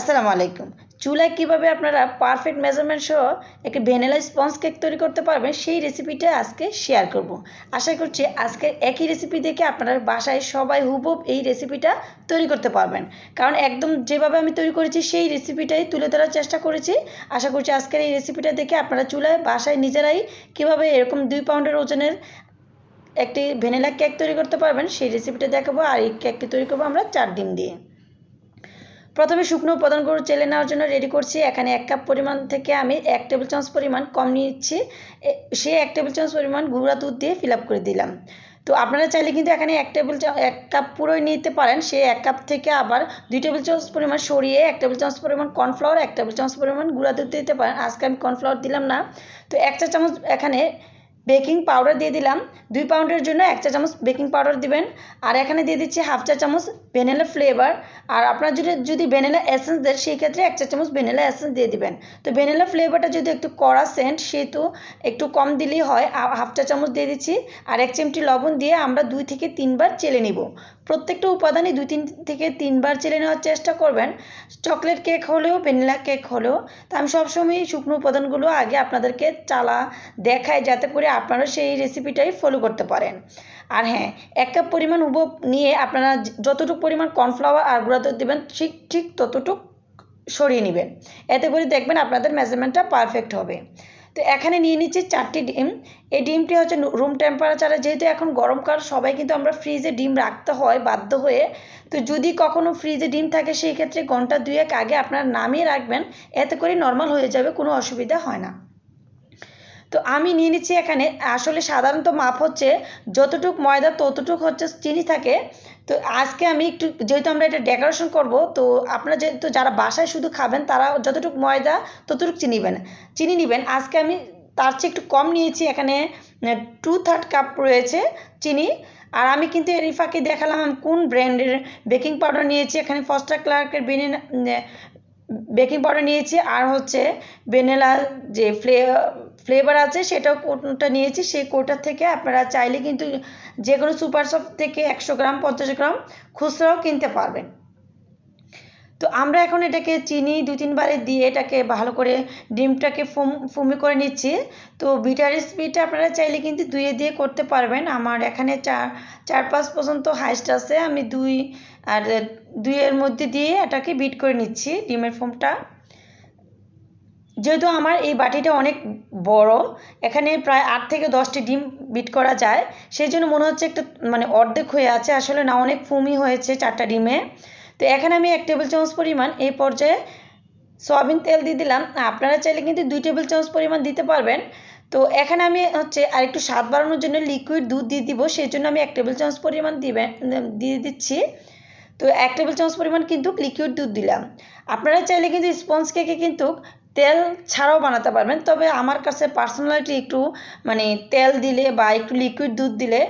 আসসালামু আলাইকুম। চুলায় কীভাবে আপনারা পারফেক্ট মেজারমেন্ট সহ একটি ভ্যানিলা স্পঞ্জ কেক তৈরি করতে পারবেন, সেই রেসিপিটা আজকে শেয়ার করব। আশা করছি আজকে একই রেসিপি দেখে আপনারা বাসায় সবাই হুবহুব এই রেসিপিটা তৈরি করতে পারবেন। কারণ একদম যেভাবে আমি তৈরি করেছি, সেই রেসিপিটাই তুলে ধরার চেষ্টা করেছি। আশা করছি আজকের এই রেসিপিটা দেখে আপনারা চুলায় বাসায় নিজেরাই কীভাবে এরকম দুই পাউন্ডের ওজনের একটি ভ্যানিলা কেক তৈরি করতে পারবেন, সেই রেসিপিটা দেখাবো আর এই কেকটি তৈরি করব আমরা চার ডিম দিয়ে। প্রথমে শুকনো উপাদানগুলো চেলে নেওয়ার জন্য রেডি করছি। এখানে এক কাপ পরিমাণ থেকে আমি এক টেবিল চামচ পরিমাণ কম নিচ্ছি সে এক টেবিল চামচ পরিমাণ গুঁড়া দুধ দিয়ে ফিল আপ করে দিলাম। তো আপনারা চাইলে কিন্তু এখানে এক টেবিল এক কাপ পুরোই নিতে পারেন। সে এক কাপ থেকে আবার দুই টেবিল চামচ পরিমাণ সরিয়ে, এক টেবিল চামচ পরিমাণ কর্নফ্লাওয়ার এক টেবিল চামচ পরিমাণ গুঁড়া দুধ দিতে পারেন। আজকে আমি কর্নফ্লাওয়ার দিলাম না। তো এক চা চামচ এখানে বেকিং পাউডার দিয়ে দিলাম। দুই পাউন্ডের জন্য এক চা চামচ বেকিং পাউডার দিবেন। আর এখানে দিয়ে দিচ্ছি হাফ চা চামচ ভ্যানিলা ফ্লেভার। আর আপনার যদি যদি ভ্যানিলা এসেন্স দেন, সেই ক্ষেত্রে এক চা চামচ ভ্যানিলা এসেন্স দিয়ে দিবেন। তো ভ্যানিলা ফ্লেভারটা যদি একটু কড়া সেন্ট, সেহেতু একটু কম দিলেই হয়। হাফ চা চামচ দিয়ে দিচ্ছি। আর এক চিমটি লবণ দিয়ে আমরা দুই থেকে তিনবার চেলে নিব। প্রত্যেকটা উপাদানই দুই তিন থেকে তিনবার চেলে নেওয়ার চেষ্টা করবেন। চকলেট কেক হলেও, ভ্যানিলা কেক হলেও। তা আমি সবসময় শুকনো উপাদানগুলো আগে আপনাদেরকে চালা দেখাই যাতে করে আপনারা সেই রেসিপিটাই ফলো করতে পারেন। আর হ্যাঁ এক কাপ পরিমাণ উব নিয়ে আপনারা যতটুকু পরিমাণ কর্নফ্লাওয়ার আর গুঁড়া দুধ দেবেন, ঠিক ঠিক ততটুকু সরিয়ে নেবেন। এতে করে দেখবেন আপনাদের মেজারমেন্টটা পারফেক্ট হবে। তো এখানে নিয়ে নিচ্ছি চারটি ডিম। এই ডিমটি হচ্ছে রুম টেম্পারেচারে যেহেতু এখন গরমকাল, সবাই কিন্তু আমরা ফ্রিজে ডিম রাখতে হয় বাধ্য হয়ে। তো যদি কখনও ফ্রিজে ডিম থাকে, সেই ক্ষেত্রে ঘণ্টা দুয়েক আগে আপনারা নামিয়ে রাখবেন। এতে করে নর্মাল হয়ে যাবে, কোনো অসুবিধা হয় না। তো আমি নিয়ে নিচ্ছি এখানে, আসলে সাধারণত মাপ হচ্ছে, যতটুক ময়দা ততটুক হচ্ছে চিনি থাকে। তো আজকে আমি একটু, যেহেতু আমরা এটা ডেকোরেশন করব, তো আপনারা যেহেতু যারা বাসায় শুধু খাবেন, তারা যতটুকু ময়দা ততটুক চিনিবেন চিনি নেবেন। আজকে আমি তার চেয়ে একটু কম নিয়েছি, এখানে টু থার্ড কাপ রয়েছে চিনি। আর আমি কিন্তু এর ফাঁকে দেখালাম আমি কোন ব্র্যান্ডের বেকিং পাউডার নিয়েছি। এখানে ফস্টার ক্লার্কের বেনে বেকিং পাউডার নিয়েছি। আর হচ্ছে ভ্যানিলা যে ফ্লে ফ্লেভার আছে, সেটাও কোটা নিয়েছি, সেই কোটার থেকে আপনারা চাইলে কিন্তু যে কোনো সুপার শপ থেকে একশো গ্রাম, পঞ্চাশ গ্রাম খুচরাও কিনতে পারবেন। তো আমরা এখন এটাকে চিনি, দু তিনবারে দিয়ে এটাকে ভালো করে ডিমটাকে ফুম, ফুমি করে নিচ্ছি। তো বিটার স্পিডটা আপনারা চাইলে কিন্তু দুইয়ে দিয়ে করতে পারবেন। আমার এখানে চার চার পাঁচ পর্যন্ত হাইস্ট আছে। আমি দুই আর দুইয়ের মধ্যে দিয়ে এটাকে বিট করে নিচ্ছি ডিমের ফোমটা যেহেতু আমার এই বাটিটা অনেক বড়, এখানে প্রায় আট থেকে দশটি ডিম বিট করা যায় সেই জন্য মনে হচ্ছে একটু মানে অর্ধেক হয়ে আছে, আসলে না অনেক ফুমি হয়েছে চারটা ডিমে। তো এখানে আমি এক টেবিল চামচ পরিমাণ এই পর্যায়ে সয়াবিন তেল দিয়ে দিলাম। আপনারা চাইলে কিন্তু দুই টেবিল চামচ পরিমাণ দিতে পারবেন। তো এখানে আমি হচ্ছে আর একটু স্বাদ বাড়ানোর জন্য লিকুইড দুধ দিয়ে দিব সেই জন্য আমি এক টেবিল চামচ পরিমাণ দিবেন, দিয়ে দিচ্ছি। তো এক টেবিল চামচ পরিমাণ কিন্তু লিকুইড দুধ দিলাম। আপনারা চাইলে কিন্তু স্পঞ্জ কেকে কিন্তু তেল ছাড়াও বানাতে পারবেন। তবে আমার কাছে পার্সোনালিটি একটু মানে তেল দিলে বা একটু লিকুইড দুধ দিলে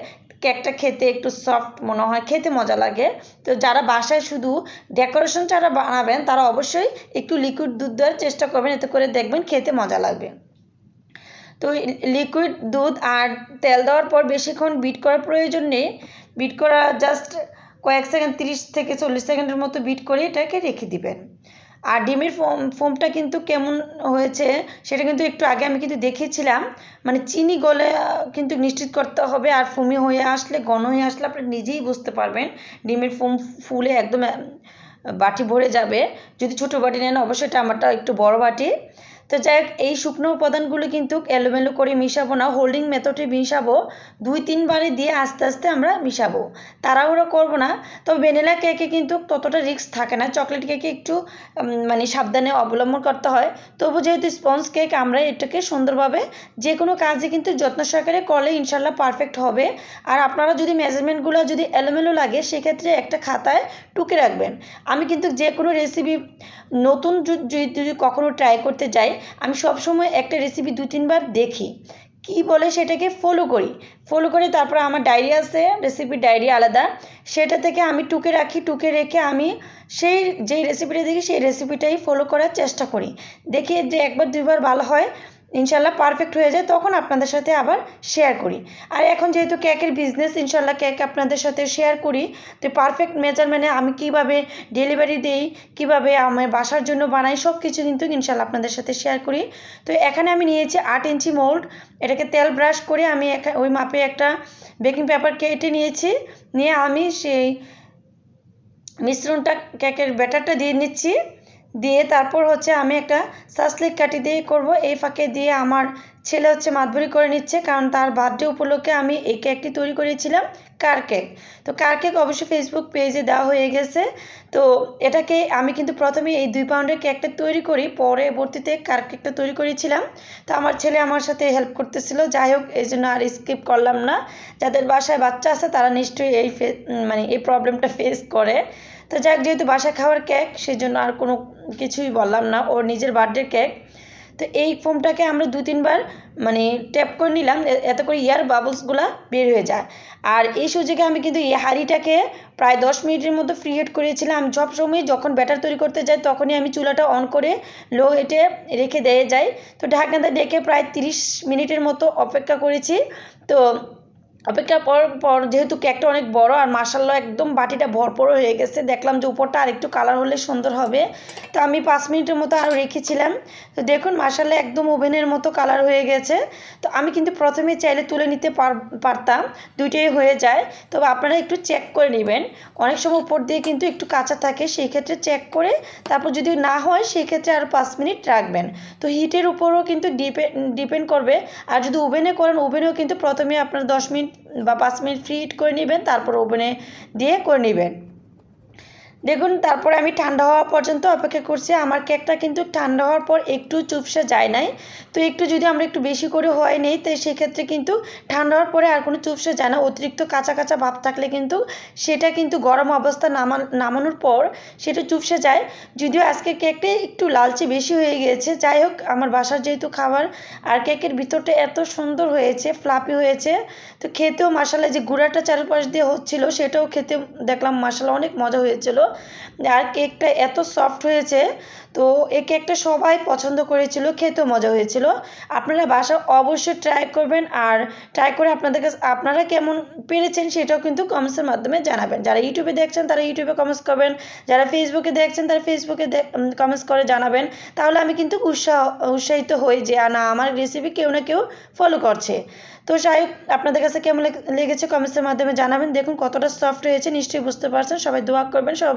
কেকটা খেতে একটু সফট মনে হয়, খেতে মজা লাগে। তো যারা বাসায় শুধু ডেকোরেশন ছাড়া বানাবেন, তারা অবশ্যই একটু লিকুইড দুধ দেওয়ার চেষ্টা করবেন, এতে করে দেখবেন খেতে মজা লাগবে। তো লিকুইড দুধ আর তেল দেওয়ার পর বেশিক্ষণ বিট করার প্রয়োজন নেই। বিট করা জাস্ট কয়েক সেকেন্ড, তিরিশ থেকে চল্লিশ সেকেন্ডের মতো বিট করে এটাকে রেখে দিবেন। আর ডিমের ফোম, ফোমটা কিন্তু কেমন হয়েছে সেটা কিন্তু একটু আগে আমি কিন্তু দেখেছিলাম। মানে চিনি গলে কিন্তু নিশ্চিত করতে হবে আর ফুমি হয়ে আসলে, ঘন হয়ে আসলে আপনি নিজেই বুঝতে পারবেন। ডিমের ফোম ফুলে একদম বাটি ভরে যাবে। যদি ছোটো বাটি নেন, অবশ্যই এটা একটু বড় বাটি। তো যাই হোক, এই শুকনো উপাদানগুলো কিন্তু এলোমেলো করে মিশাবো না। হোল্ডিং মেথডে মিশাবো। দুই তিনবারে দিয়ে আস্তে আস্তে আমরা মিশাবো। তাড়াহুড়ো করব না। তবে ভ্যানিলা কেকে কিন্তু ততটা রিস্ক থাকে না। চকলেট কেকে একটু মানে সাবধানে অবলম্বন করতে হয়। তবু যেহেতু স্পঞ্জ কেক আমরা এটাকে সুন্দরভাবে যে কোনো কাজে কিন্তু যত্ন সহকারে করলে ইনশাল্লাহ পারফেক্ট হবে। আর আপনারা যদি মেজারমেন্টগুলো যদি এলোমেলো লাগে, সেক্ষেত্রে একটা খাতায় টুকে রাখবেন। আমি কিন্তু যে কোনো রেসিপি নতুন যদি কখনো ট্রাই করতে যাই আমি সবসময় একটা রেসিপি দু তিনবার দেখি। কি বলে সেটাকে ফলো করি। ফলো করে তারপর আমার ডায়েরি আছে রেসিপি ডায়েরি আলাদা। সেটা থেকে আমি টুকে রাখি, টুকে রেখে আমি সেই যেই রেসিপিটা দেখি, সেই রেসিপিটাই ফলো করার চেষ্টা করি। দেখি যে একবার দুইবার ভালো হয় ইনশাল্লাহ পারফেক্ট হয়ে যায়, তখন আপনাদের সাথে আবার শেয়ার করি। আর এখন যেহেতু কেকের বিজনেস ইনশাল্লাহ কেক আপনাদের সাথে শেয়ার করি, তো পারফেক্ট মেজারমেন্টে আমি কীভাবে ডেলিভারি দিই, কীভাবে আমার বাসার জন্য বানাই সব কিছু কিন্তু ইনশাল্লাহ আপনাদের সাথে শেয়ার করি। তো এখানে আমি নিয়েছি আট ইঞ্চি মোল্ড এটাকে তেল ব্রাশ করে আমি ওই মাপে একটা বেকিং পেপার কেটে নিয়েছি, নিয়ে আমি সেই মিশ্রণটা কেকের ব্যাটারটা দিয়ে নিচ্ছি। দিয়ে তারপর হচ্ছে আমি একটা সাসলিক কাটি দিয়ে করব। এই ফাঁকে দিয়ে আমার ছেলে হচ্ছে মাতবরি করে নিচ্ছে, কারণ তার বার্থডে উপলক্ষে আমি এই কেকটি তৈরি করেছিলাম, কার কেক। তো কার কেক অবশ্যই ফেসবুক পেজে দেওয়া হয়ে গেছে। তো এটাকে আমি কিন্তু প্রথমে এই দুই পাউন্ডের কেকটা তৈরি করি, পরবর্তীতে কার কেকটা তৈরি করেছিলাম। তো আমার ছেলে আমার সাথে হেল্প করতেছিল, যাই হোক, এই জন্য আর স্কিপ করলাম না। যাদের বাসায় বাচ্চা আছে, তারা নিশ্চয়ই এই মানে এই প্রবলেমটা ফেস করে। তো যাক, যেহেতু বাসা খাওয়ার কেক সেই জন্য আর কোনো কিছুই বললাম না। ওর নিজের বার্থডে কেক তো এই ফোমটাকে আমরা দু তিনবার মানে ট্যাপ করে নিলাম এতে করে ইয়ার বাবলসগুলো বের হয়ে যায়। আর এই সুযোগে আমি কিন্তু এই হাঁড়িটাকে প্রায় দশ মিনিটের মতো ফ্রি হিট করেছিলাম সব সময় যখন ব্যাটার তৈরি করতে যাই, তখনই আমি চুলাটা অন করে লো হিটে রেখে দিয়ে যাই তো ঢাকনাটা ডেকে প্রায় তিরিশ মিনিটের মতো অপেক্ষা করেছি। তো অপেক্ষার পর পর যেহেতু কেকটা অনেক বড় আর মাসাল্লা একদম বাটিটা ভরপুর হয়ে গেছে, দেখলাম যে উপরটা আর একটু কালার হলে সুন্দর হবে। তো আমি পাঁচ মিনিটের মতো আরও রেখেছিলাম। তো দেখুন মাসাল্লা একদম ওভেনের মতো কালার হয়ে গেছে। তো আমি কিন্তু প্রথমে চাইলে তুলে নিতে পারতাম, দুইটাই হয়ে যায়। তবে আপনারা একটু চেক করে নেবেন। অনেক সময় উপর দিয়ে কিন্তু একটু কাঁচা থাকে, সেই ক্ষেত্রে চেক করে তারপর যদি না হয়, সেই ক্ষেত্রে আরও পাঁচ মিনিট রাখবেন। তো হিটের উপরও কিন্তু ডিপেন্ড ডিপেন্ড করবে। আর যদি ওভেনে করেন ওভেনেও কিন্তু প্রথমে আপনার দশ মিনিট বা পাঁচ মিনিট ফ্রি হিট করে নেবেন তারপর ওভেনে দিয়ে করে নেবেন। দেখুন, তারপরে আমি ঠান্ডা হওয়া পর্যন্ত অপেক্ষা করছি। আমার কেকটা কিন্তু ঠান্ডা হওয়ার পর একটু চুপসে যায় নাই। তো একটু যদি আমরা একটু বেশি করে হয় নেই, তো সেক্ষেত্রে কিন্তু ঠান্ডা হওয়ার পরে আর কোনো চুপসে যায় না। অতিরিক্ত কাঁচা কাঁচা ভাব থাকলে কিন্তু সেটা কিন্তু গরম অবস্থা নামা, নামানোর পর সেটা চুপসে যায়। যদিও আজকে কেকটা একটু লালচে বেশি হয়ে গিয়েছে। যাই হোক, আমার বাসার যেহেতু খাবার, আর কেকের ভিতরটা এত সুন্দর হয়েছে, ফ্লাপি হয়েছে, তো খেতেও মশালা যে গুঁড়াটা চারপাশ দিয়ে হচ্ছিল, সেটাও খেতে দেখলাম মশালা অনেক মজা হয়েছিল। আর কেকটা এত সফট হয়েছে, তো এই কেকটা সবাই পছন্দ করেছিল, খেতেও মজা হয়েছিল। আপনারা বাসা অবশ্যই ট্রাই করবেন আর ট্রাই করে আপনাদের কাছে আপনারা কেমন পেরেছেন সেটাও কিন্তু কমেন্টসের মাধ্যমে জানাবেন। যারা ইউটিউবে দেখছেন তারা ইউটিউবে কমেন্টস করবেন, যারা ফেসবুকে দেখছেন তারা ফেসবুকে কমেন্টস করে জানাবেন। তাহলে আমি কিন্তু উৎসাহ, উৎসাহিত হই যে না, আমার রেসিপি কেউ না কেউ ফলো করছে। তো যাই আপনাদের কাছে কেমন লেগেছে কমেন্টসের মাধ্যমে জানাবেন। দেখুন কতটা সফট হয়েছে, নিশ্চয়ই বুঝতে পারছেন। সবাই দোয়া করবেন, সবাই